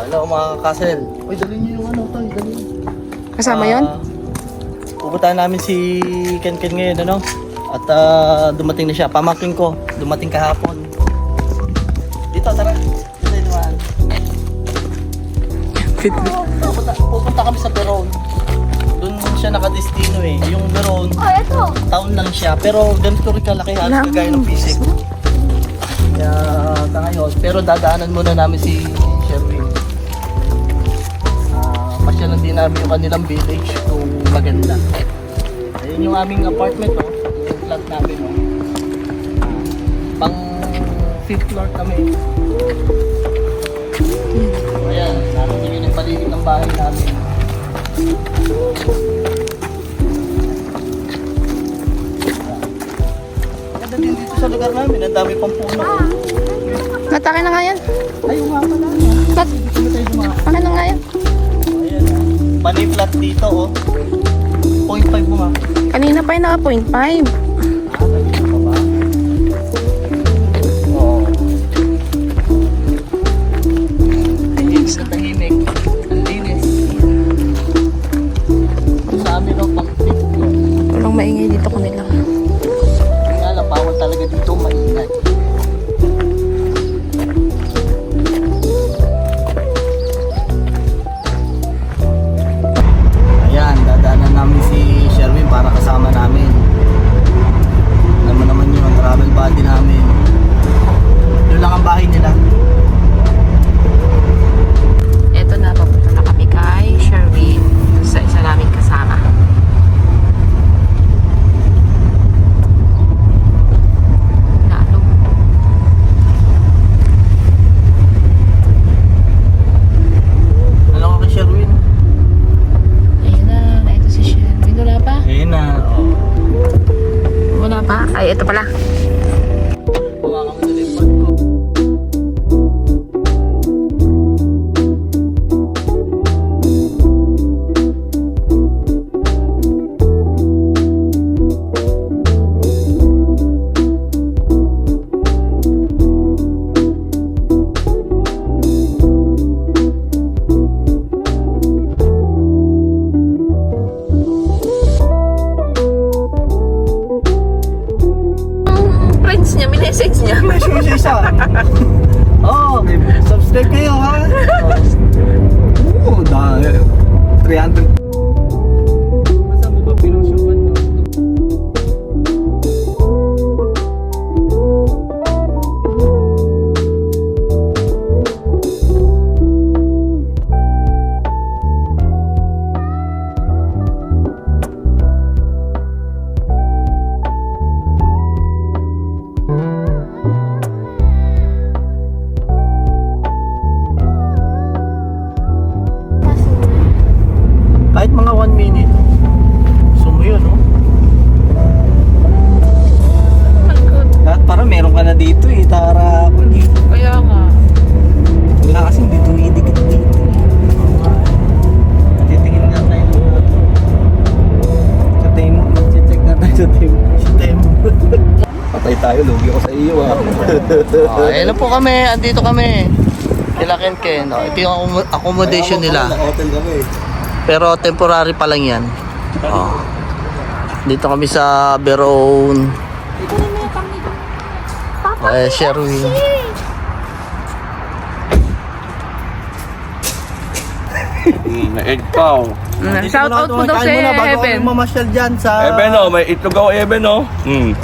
hello mga kasel. Uy, dali niyo yung ano, tayo, dali. Kasama yon? Ah, pupuntahan namin si Ken Ken ngayon, ano? At ah, dumating na siya. Pamaking ko. Dumating kahapon. Dito, tara. Dito tayo dumaan. Pupunta, pupunta kami sa Peron. Doon siya nakadestino eh. Yung Peron, Oh, ito. taon lang siya. Pero ganito rin kalaki halos Lang. kagaya ng pisik. Kaya sa ngayon, pero dadaanan muna namin si din namin yung kanilang village kung maganda. Ayun yung aming apartment, oh. Yung flat namin, oh. Ah, pang fifth floor kami. Ayan, namin yung paligid ng bahay namin. Maganda din dito sa lugar namin, ang dami pang puno. Natake na nga yan. Ayun nga pala. Ba't? Ano na nga yan? Panay dito, oh. 0.5 mo nga. Kanina pa yung naka 0.5. na. Wala pa? Ay, ito pala. Mo minessage niya. May shoes isa. Oo, oh, subscribe kayo ha. Oo, oh, dahil. 300. Oh, na po kami. Andito kami. Kila Ken Ken. Oh, ito yung accommod- accommodation nila. Hotel kami. Pero temporary pa lang yan. Oh. Dito kami sa Beroon. Eh, Sherwin. Hmm, may egg pa oh. Mm, Shout out po daw bago Heaven. mamasyal dyan sa, Eben oh, may itlog ako Eben oh. Hmm.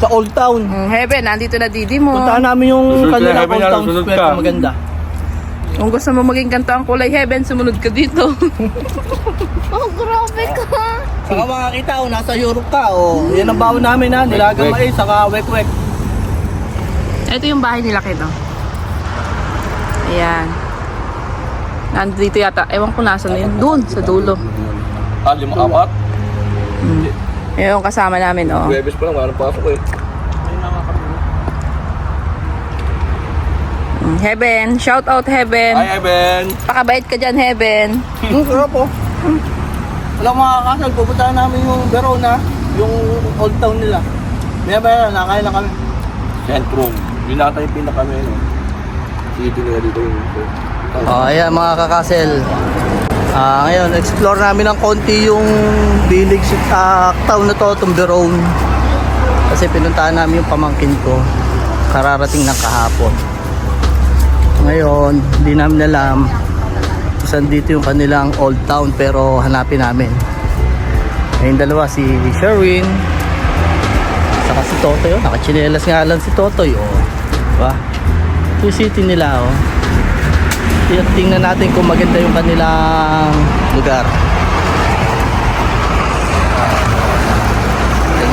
Sa Old Town. Mm, Heaven, nandito na didi mo. Puntaan namin yung Susunod ka, kanila Heaven, Old yan, Town susunod Square ka. maganda. Kung gusto mo maging ganito ang kulay Heaven, sumunod ka dito. Oh, grabe ka. Saka makakita, oh, nasa Europe ka. Oh. Yan ang baon namin ha, nilagang Wek-wek. mais, saka wek-wek. Ito yung bahay nila kito. Ayan. Nandito yata. Ewan ko nasa na yun. Doon, sa dulo. Ah, lima apat. Ayan yung kasama namin, oh. Huwebes pa lang, wala nang pasok eh. Mm, Heaven. Shout out Heaven. Hi Eben! Pakabait ka dyan, Heaven. Ang sarap oh. Alam mo mga kasal, pupuntahan namin yung Verona, yung Old Town nila. Maya maya, nakain na kami. Centrum. Yun nata yung pinaka ano. City nila dito yung Oh, ayan mga kakasel. Ah, ngayon, explore namin ng konti yung village sa town na to, Tumberon. Kasi pinuntahan namin yung pamangkin ko. Kararating ng kahapon. Ngayon, hindi namin alam saan dito yung kanilang old town pero hanapin namin. Ngayon dalawa, si Sherwin, saka si Totoy. Oh. Nakachinelas nga lang si Totoy. Oh. Diba? Ito yung city nila. Oh. Tingnan- natin kung maganda yung kanilang lugar.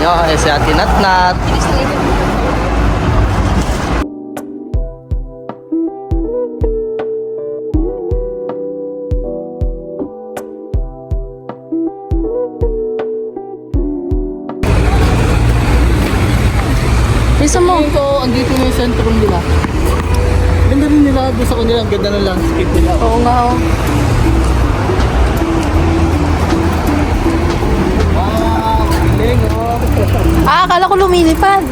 Nyo, eh, si Ate Natnat. Bisa mo. Ito, andito na yung sentrum nila. Ganda rin nila doon sa kanila. Ang ganda ng landscape nila. Oo nga oh. Wow, galing oh. Ah, akala ko lumilipad.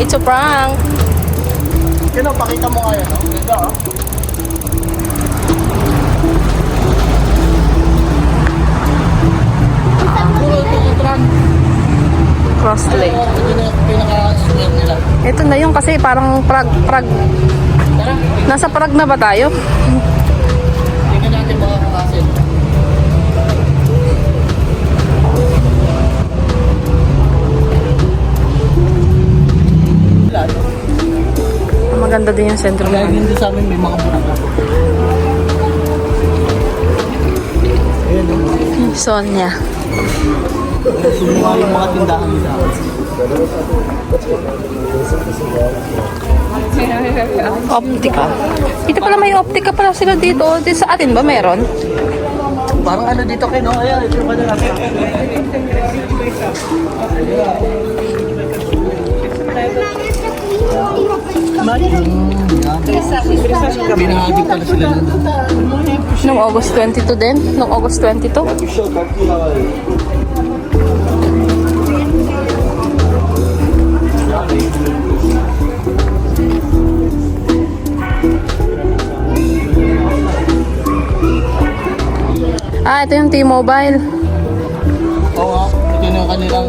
It's a prank. Sino, pakita mo nga yan. Oh. Ganda oh. Cross lake. Ito yung pinaka-square nila. Ito na yung kasi parang prag, prag. Nasa prag na ba tayo? tingnan natin mga kakasin. Maganda din yung sentro Kaya hindi sa amin may mga bulaklak. Sonia. Sumuha yung mga tindahan nila. Optica. Dito pala may optica pala sila dito. Di sa atin ba meron? Parang ano dito kayo, no? Ayan, ito yung kanila. Binahagi pala sila nun. Nung August 22 din? Nung August 22? Ah, ito yung T-Mobile. Oo nga, ito yung kanilang...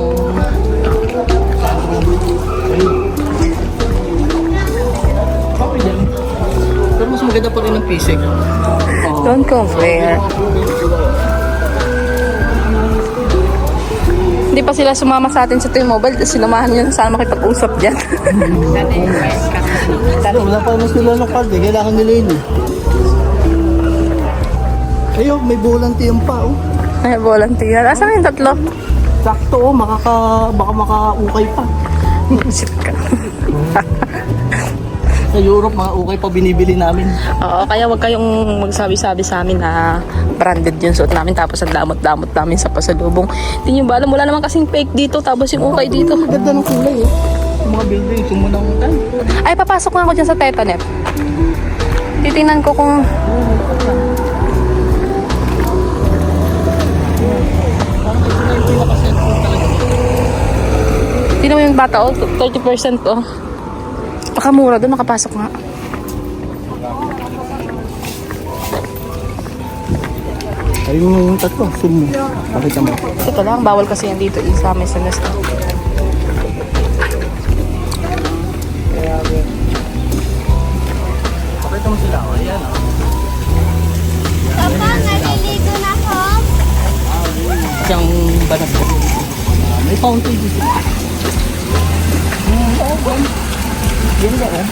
Copy din. Pero mas maganda pa rin ang pisik. Oo. Don't compare. Hindi pa sila sumama sa atin sa T-Mobile, tapos sinamahan nyo na sana makipag-usap dyan. Wala pa naman sila ng card eh. Kailangan nila yun eh. Ayun, may tiyang pa oh. Ay, volunteer. Asan yung tatlo? Sakto oh, makaka, baka makaukay pa. Shit ka. Sa Europe, mga ukay pa binibili namin. Oo, kaya wag kayong magsabi-sabi sa amin na branded yung suot namin tapos ang damot-damot namin sa pasalubong. Hindi nyo ba alam, wala naman kasing fake dito tapos yung ukay dito. Ang ganda ng kulay eh. Mga building, sumunang tan. Ay, papasok nga ako dyan sa Tetanet. Titingnan ko kung... Tingnan mo yung bata, oh, 30% oh. Baka mura doon, makapasok nga. Ayun yung tatlo, sumo. Pakita mo. Teka lang, bawal kasi yan dito isama sa nest. Pakita mo sila. Oh, ayan oh. Papa, naliligo na ako. Siyang banat ko. May fountain dito. Ganda oh.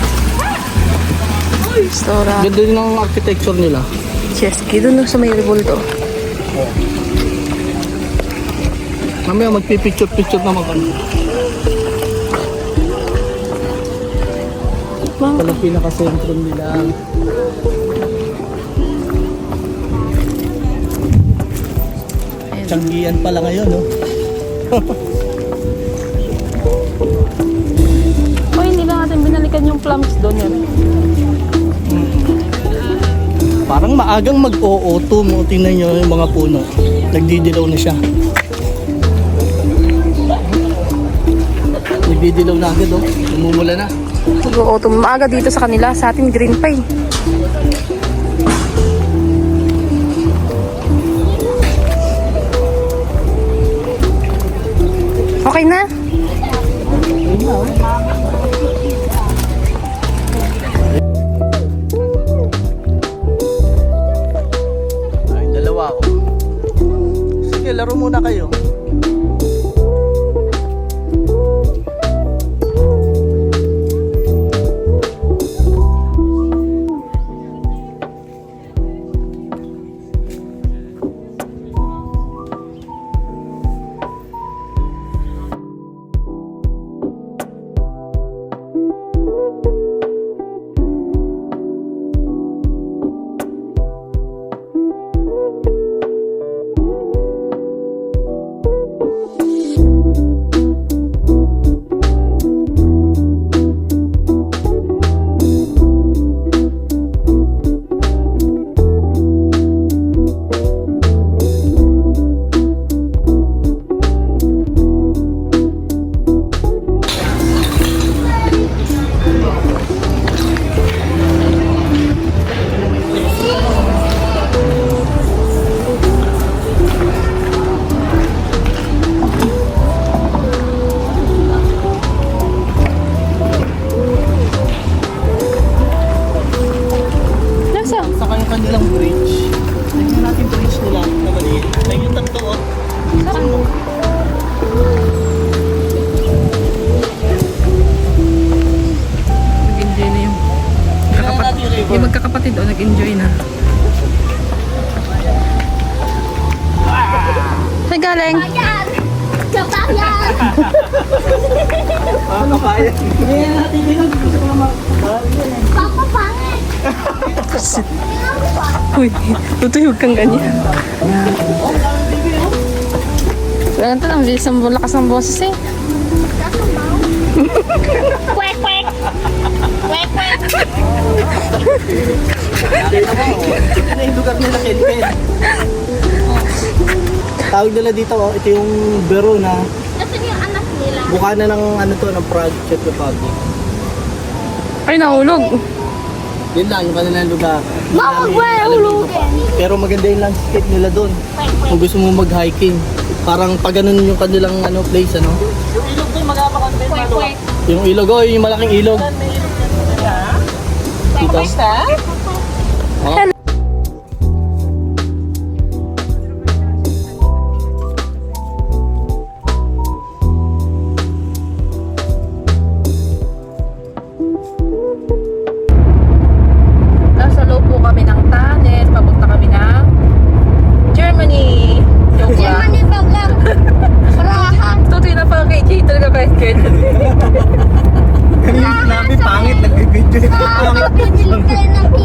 Stora. Ganda din ang architecture nila. Chesky, doon sa may revolto. Mamaya magpipicture-picture naman kami. Wow. Pala pinaka-sentrum nila. Tiyanggian pala ngayon, no? binalikan yung plums doon yan. Parang maagang mag-oo2 mo. Tingnan nyo yung mga puno. Nagdidilaw na siya. Nagdidilaw na agad oh. Lumumula na. Mag-oo2 maaga dito sa kanila. Sa atin green pa. Eh. Okay na? Okay na. Sige, laro muna kayo. Galing? Yan! Kabayan! Ano kaya? Tingnan natin yun. Gusto ko naman. Papa pangit! Uy, tutuyog kang ganyan. Ganun to lang, bilis ang lakas ng boses eh. Kwek kwek! Kwek kwek! Ito na yung lugar nila Kelvin. Tawag nila dito, oh, ito yung Verona. Nasaan yung anak nila? Mukha na ng ano to, ng Czech Republic. Ay, nahulog. Yun lang, yung kanilang lugar. Mama, where hulugin? Pero maganda yung landscape nila doon. Kung gusto mo mag-hiking. Parang pag ganun yung kanilang ano, place, ano? Kwek kwek! Yung ilog, oh, yung malaking ilog. Dito. Oh.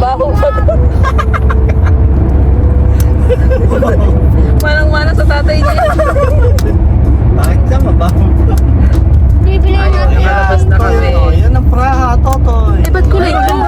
Baho pa to. Manang-mana sa tatay niya. Bakit ka mabaho pa? Bibili natin. Ayun. Yan ang praha, Totoy. Eh, ba't kulay blue?